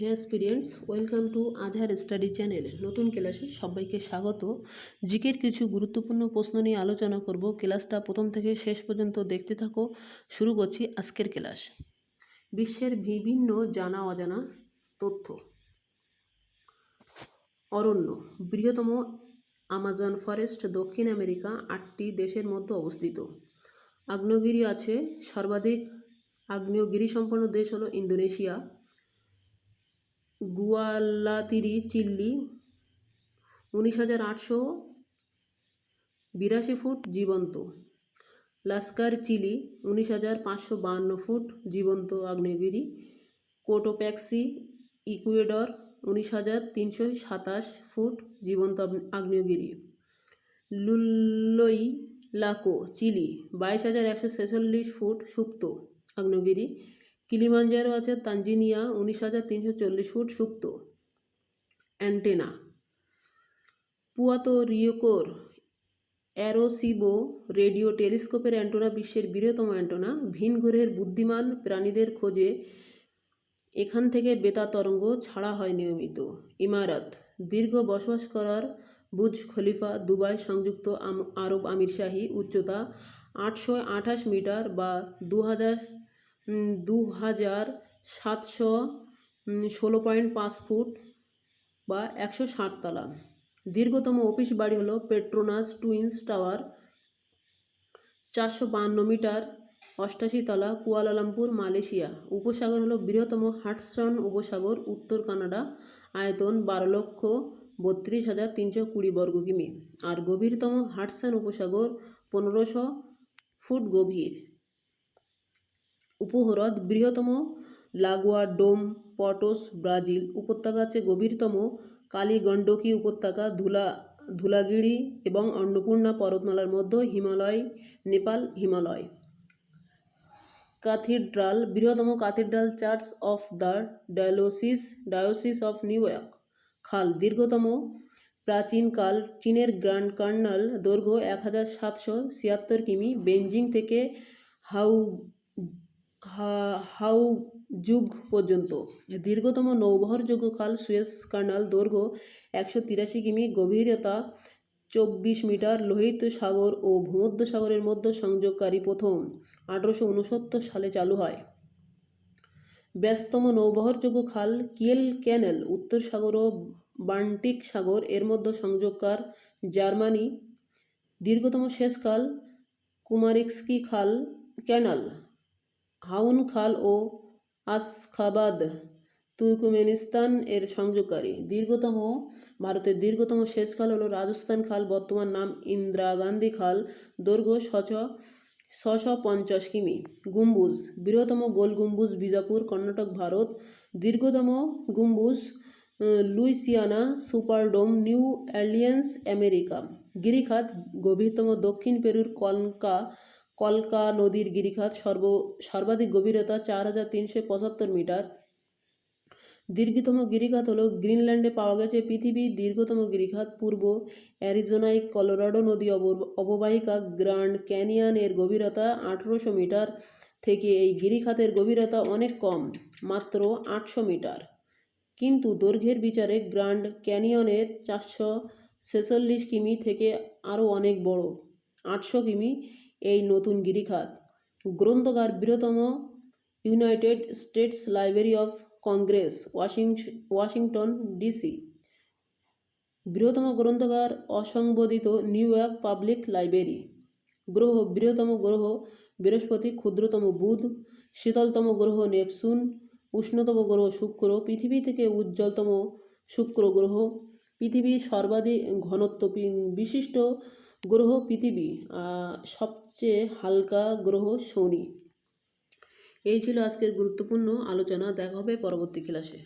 Hey experience, welcome to Aadhaar study channel. নতুন ক্লাসে সবাইকে স্বাগত। জিকের কিছু গুরুত্বপূর্ণ প্রশ্ন নিয়ে আলোচনা করব। ক্লাসটা প্রথম থেকে শেষ পর্যন্ত দেখতে থাকো। শুরু করছি আজকের ক্লাস। বিশ্বের বিভিন্ন জানা অজানা তথ্য। অরণ্য, বৃহত্তম আমাজন ফরেস্ট দক্ষিণ আমেরিকা আটটি দেশের মধ্যে অবস্থিত। আগ্নেয়গিরি আছে সর্বাধিক আগ্নেয়গিরি সম্পন্ন দেশ হলো ইন্দোনেশিয়া। গুয়ালাতিরি চিল্লি উনিশ হাজার আটশো বিরাশি ফুট জীবন্ত। লাস্কার চিলি উনিশ হাজার পাঁচশো বাহান্ন ফুট জীবন্ত আগ্নেয়গিরি। কোটোপ্যাক্সি ইকুয়েডর উনিশ হাজার তিনশো সাতাশ ফুট জীবন্ত আগ্নেয়গিরি। লুল্লই লাকো চিলি বাইশ হাজার একশো ছেচল্লিশ ফুট সুপ্ত আগ্নেয়গিরি। কিলিমাঞ্জারো আছে তানজিনিয়া, উনিশ হাজার তিনশো চল্লিশ ফুট সুপ্ত। অ্যান্টেনা। পুয়াতো রিওকোর অ্যারোসিবো রেডিও টেলিস্কোপের অ্যান্টোনা, বিশ্বের বৃহত্তম অ্যান্টোনা। ভিন গ্রহের বুদ্ধিমান প্রাণীদের খোঁজে এখান থেকে বেতা তরঙ্গ ছাড়া হয় নিয়মিত। ইমারত। দীর্ঘ বসবাস করার বুজ খলিফা, দুবাই সংযুক্ত আরব আমিরশাহী উচ্চতা আটশো আঠাশ মিটার বা দু হাজার দু হাজার সাতশো ষোলো পয়েন্ট পাঁচ ফুট বা একশো ষাট তলা। দীর্ঘতম অফিস বাড়ি হলো পেট্রোনাস টুইন্স টাওয়ার, চারশো বাহান্ন মিটার অষ্টাশি তলা কুয়ালালামপুর, মালয়েশিয়া। উপসাগর হলো বৃহত্তম হাটসন উপসাগর, উত্তর কানাডা, আয়তন বারো লক্ষ বত্রিশ হাজার তিনশো কুড়ি বর্গ কিমি। আর গভীরতম হাটসন উপসাগর পনেরোশো ফুট গভীর। উপহ্রদ বৃহত্তম লাগোয়া ডোম, পটস, ব্রাজিল উপত্যকা আছে গভীরতম কালী গণ্ডকী উপত্যকা, ধুলা, ধুলাগিরি এবং অন্নপূর্ণা পর্বতমালার মধ্যে হিমালয়, নেপাল, হিমালয়। ক্যাথিড্রাল বৃহত্তম cathedral church of the diocese diocese of New York. খাল, দীর্ঘতম প্রাচীনকাল, চীনের গ্র্যান্ড কার্নাল, দৈর্ঘ্য এক হাজার সাতশো ছিয়াত্তর কিমি বেঞ্জিং থেকে হাউ হাউ যুগ পর্যন্ত। দীর্ঘতম নৌবহরযোগ্য খাল সুয়েজ কানাল দৈর্ঘ্য একশো তিরাশি কিমি, গভীরতা চব্বিশ মিটার, লোহিত সাগর ও ভূমধ্য সাগরের মধ্যে সংযোগকারী প্রথম। আঠারোশো উনসত্তর সালে চালু হয়। ব্যস্ততম নৌবহরযোগ্য খাল কিয়েল ক্যানেল, উত্তর সাগর ও বাল্টিক সাগর এর মধ্যে সংযোগকার জার্মানি। দীর্ঘতম শেষ খাল কুমারিক্সকি খাল ক্যানাল। হাউন খাল ও আসখাবাদ তুর্কমেনিস্তান এর সংযোগকারী। দীর্ঘতম, ভারতের দীর্ঘতম শেষ খাল হলো রাজস্থান খাল, বর্তমান নাম ইন্দিরা গান্ধী খাল। দৈর্ঘ্য ছশ ছশো পঞ্চাশ কিমি। গম্বুজ, বৃহত্তম গোল গম্বুজ বিজাপুর, কর্ণাটক, ভারত। দীর্ঘতম গম্বুজ Louisiana Superdome, New Orleans America. গিরিখাত, গভীরতম দক্ষিণ পেরুর কলকা কলকা, নদীর গিরিখাত, সর্ব, সর্বাধিক গভীরতা চার হাজার তিনশো পঁচাত্তর মিটার। দীর্ঘতম গিরিখাত হলো গ্রিনল্যান্ডে পাওয়া গেছে পৃথিবীর দীর্ঘতম গিরিখাত। পূর্ব অ্যারিজোনায় কলোরাডো নদী অব- অববাহিকা গ্র্যান্ড ক্যানিয়ন এর গভীরতা আঠেরোশো মিটার থেকে এই গিরিখাতের গভীরতা অনেক কম, মাত্র আটশো মিটার। কিন্তু দৈর্ঘ্যের বিচারে গ্র্যান্ড ক্যানিয়নের চারশো ছেচল্লিশ কিমি থেকে আরও অনেক বড়, আটশো কিমি এই নতুন গিরিখাত। গ্রন্থগার বৃহত্তম United States library of Congress washing Washington, DC. বৃহত্তম গ্রন্থাগার অসংবোধিত নিউ ইয়র্ক পাবলিক লাইব্রেরি। গ্রহ বৃহত্তম গ্রহ, বৃহস্পতি ক্ষুদ্রতম বুধ, শীতলতম গ্রহ নেপসুন উষ্ণতম গ্রহ শুক্র, পৃথিবী থেকে উজ্জ্বলতম শুক্র গ্রহ, পৃথিবীর সর্বাধিক ঘনত্ব বিশিষ্ট গ্রহ পৃথিবী সবচেয়ে হালকা গ্রহ শনি। এই ছিল আজকের গুরুত্বপূর্ণ আলোচনা। দেখা হবে পরবর্তী ক্লাসে।